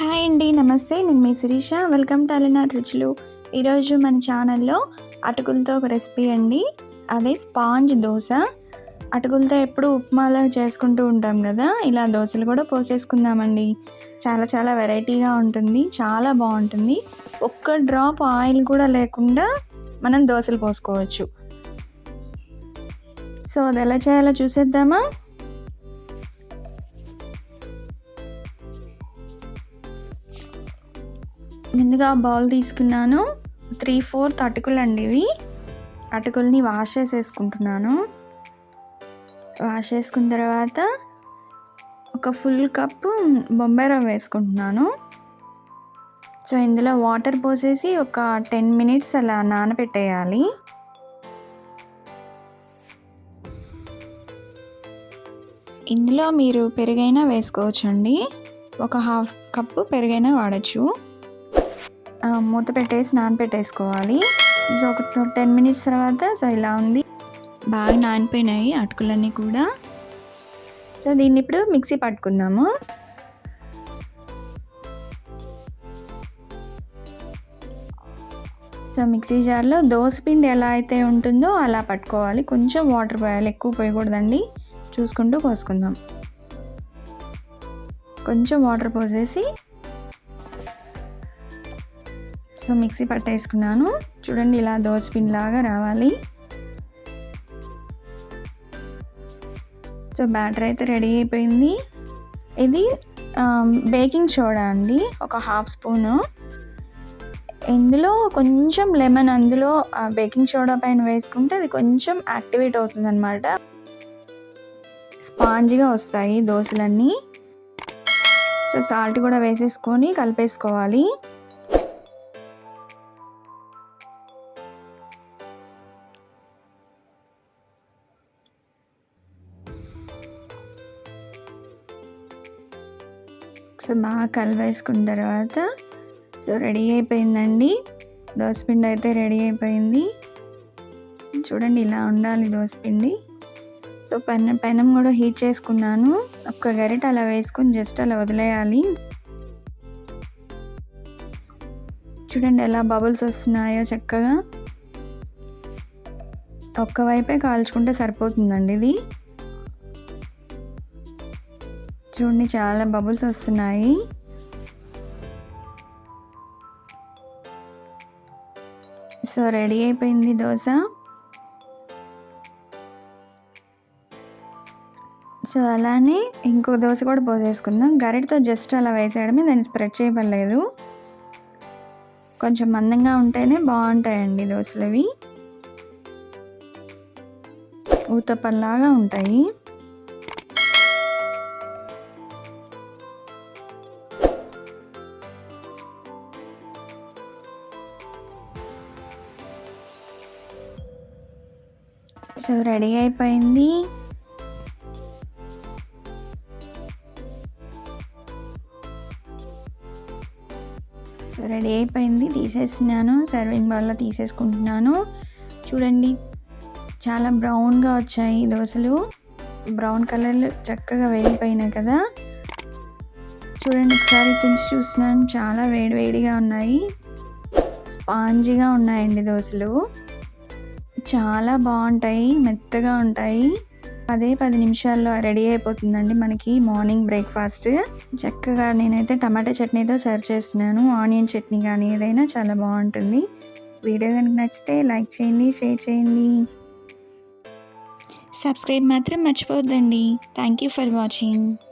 Hi అండి నమస్తే. నేను మీ Sirisha. Welcome to Alanati Ruchulu. ఈరోజు మన ఛానల్లో అటుకులతో ఒక రెసిపీ అండి. అదే స్పాంజ్ దోశ. అటుకులతో ఎప్పుడు ఉప్మాలో చేసుకుంటూ ఉంటాం కదా ఇలా దోశలు కూడా పోసేసుకుందామండి. చాలా చాలా వెరైటీగా ఉంటుంది. చాలా బాగుంటుంది. ఒక్క డ్రాప్ ఆయిల్ కూడా లేకుండా మనం దోశలు పోసుకోవచ్చు. సో అది ఎలా చేయాలో చూసేద్దామా? ముందుగా బౌల్ తీసుకున్నాను. త్రీ ఫోర్త్ అటుకులు అండి ఇవి. అటుకుల్ని వాష్ చేసేసుకుంటున్నాను. వాష్ చేసుకున్న తర్వాత ఒక ఫుల్ కప్పు బొంబాయి రవ్వ వేసుకుంటున్నాను. సో ఇందులో వాటర్ పోసేసి ఒక టెన్ మినిట్స్ అలా నానబెట్టేయాలి ఇందులో మీరు పెరుగైనా వేసుకోవచ్చండి. ఒక హాఫ్ కప్పు పెరుగైనా వాడచ్చు. మూత పెట్టేసి నానపెట్టేసుకోవాలి సో ఒక టెన్ మినిట్స్ తర్వాత సో ఇలా ఉంది. బాగా నానిపోయినాయి అటుకులన్నీ కూడా. సో దీన్ని ఇప్పుడు మిక్సీ పట్టుకుందాము. సో మిక్సీ జార్లో పిండి ఎలా అయితే ఉంటుందో అలా పట్టుకోవాలి. కొంచెం వాటర్ పోయాలి. ఎక్కువ పోయకూడదండి. చూసుకుంటూ పోసుకుందాం కొంచెం వాటర్ పోసేసి సో మిక్సీ పట్టేసుకున్నాను. చూడండి ఇలా దోశ లాగా రావాలి. సో బ్యాటర్ అయితే రెడీ అయిపోయింది. ఇది బేకింగ్ సోడా అండి ఒక హాఫ్ స్పూను. ఇందులో కొంచెం లెమన్ అందులో బేకింగ్ సోడా పైన వేసుకుంటే అది కొంచెం యాక్టివేట్ అవుతుందన్నమాట. స్పాంజ్గా వస్తాయి దోశలన్నీ. సో సాల్ట్ కూడా వేసేసుకొని కలిపేసుకోవాలి. సో బాగా కలిపేసుకున్న తర్వాత సో రెడీ అయిపోయిందండి. దోసపిండి అయితే రెడీ అయిపోయింది. చూడండి ఇలా ఉండాలి దోసపిండి సో పెనం పెనం కూడా హీట్ చేసుకున్నాను. ఒక్క గరిట అలా వేసుకొని జస్ట్ అలా వదిలేయాలి. చూడండి ఎలా బబుల్స్ వస్తున్నాయో చక్కగా. ఒక్క వైపే కాల్చుకుంటే సరిపోతుందండి ఇది. చూడండి చాలా బబుల్స్ వస్తున్నాయి. సో రెడీ అయిపోయింది దోశ. సో అలానే ఇంకో దోశ కూడా పోసేసుకుందాం. గరిటతో జస్ట్ అలా వేసేయడమే దాన్ని స్ప్రెడ్ చేయబడలేదు. కొంచెం మందంగా ఉంటేనే బాగుంటాయండి దోశలు అవి ఊతప్పల్లాగా ఉంటాయి. సో రెడీ అయిపోయింది. రెడీ అయిపోయింది. తీసేసినాను. సర్వింగ్ బౌల్లో తీసేసుకుంటున్నాను. చూడండి చాలా బ్రౌన్గా వచ్చాయి దోశలు. బ్రౌన్ కలర్లు చక్కగా వేగిపోయినాయి కదా. చూడండి ఒకసారి తుంచి చూస్తున్నాను చాలా వేడివేడిగా ఉన్నాయి. స్పాంజీగా ఉన్నాయండి దోశలు. చాలా బాగుంటాయి మెత్తగా ఉంటాయి. పదే పది నిమిషాల్లో రెడీ అయిపోతుందండి మనకి మార్నింగ్ బ్రేక్ఫాస్ట్. చక్కగా నేనైతే టమాటా చట్నీతో సర్వ్ చేస్తున్నాను. ఆనియన్ చట్నీ కానీ ఏదైనా చాలా బాగుంటుంది. వీడియో కనుక నచ్చితే లైక్ చేయండి షేర్ చేయండి. సబ్స్క్రైబ్ మాత్రం మర్చిపోద్దండి థ్యాంక్ యూ ఫర్ వాచింగ్.